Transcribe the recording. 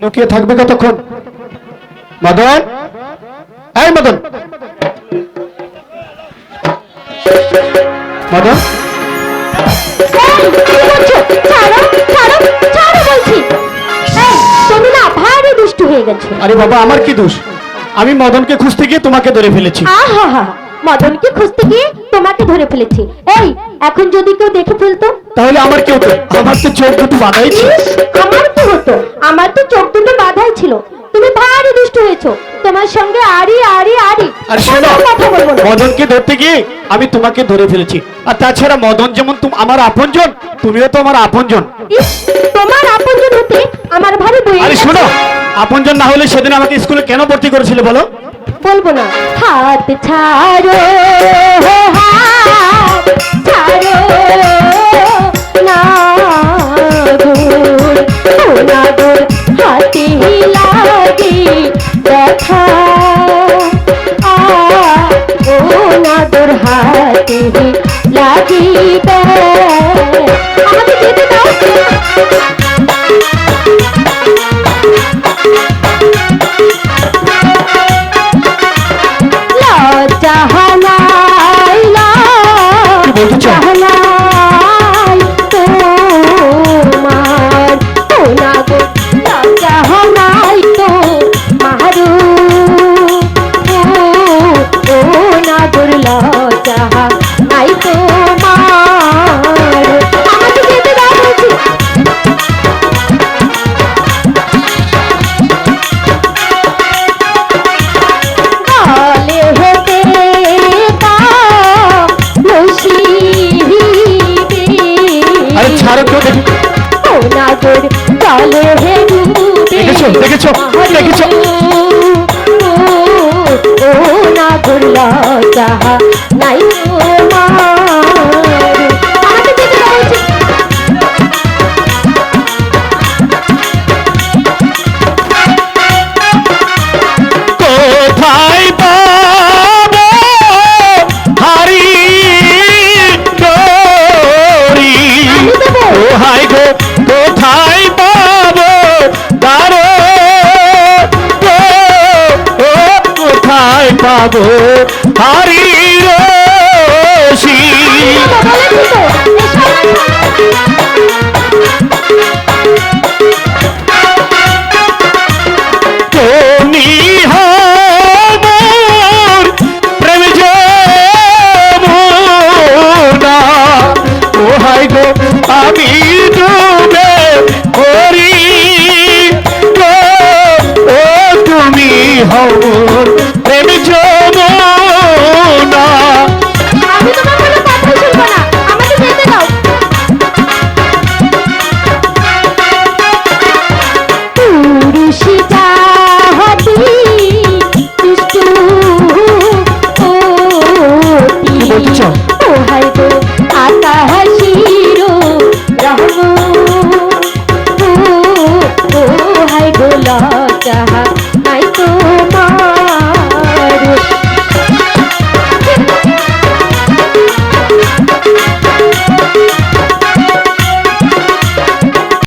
লুকিয়ে থাকবে কতক্ষণ? মদন? এই মদন। মদন? হয়ে আরে বাবা আমার কি দোষ? আমি মদনকে খুঁজতে গিয়ে তোমাকে ধরে ফেলেছি। মদনকে খুঁজতে গিয়ে তোমাকে ধরে ফেলেছি। এই এখন যদি কেউ দেখে ফেলতো? তাহলে আমার কেউ আমার তো চোখ দুটো বাধাই আমার কি হতো। আমার তো চোখ দুটো বাধাই ছিল। তুমি ভারী দুষ্টু হয়েছো। তোমার সঙ্গে আড়ি আড়ি আড়ি। আর শোনো মদনকে ধরতে গিয়ে আমি তোমাকে ধরে ফেলেছি। আর তাছাড়া মদন যেমন তুম আমার আপনজন তুমিও তো আমার আপনজন। তোমার আপনজন হতে আমার ভারী বই আরে শোনো আপনজন না হলে সেদিন আমাকে স্কুলে কেন ভর্তি করেছিলে বলো? বলব না। হাত ছাড়ো হাত ছাড়ো না। না গুর হাতে লাগে আ ও না গুর হাতে লাগি আমাকে লজ্জাহানাই তোমার। আমাকে যেতে দাও বলছি। গলে হেতে আরে ছাড়ো তো দেখি। ওনাগর গলে হে দেখেছ, দেখেছ, দেখেছ? ওনাগর লজা নাই তোমার। পাবো হারি গো আমি ডুবে করি তুমি হমর হাই গো আতা হাসি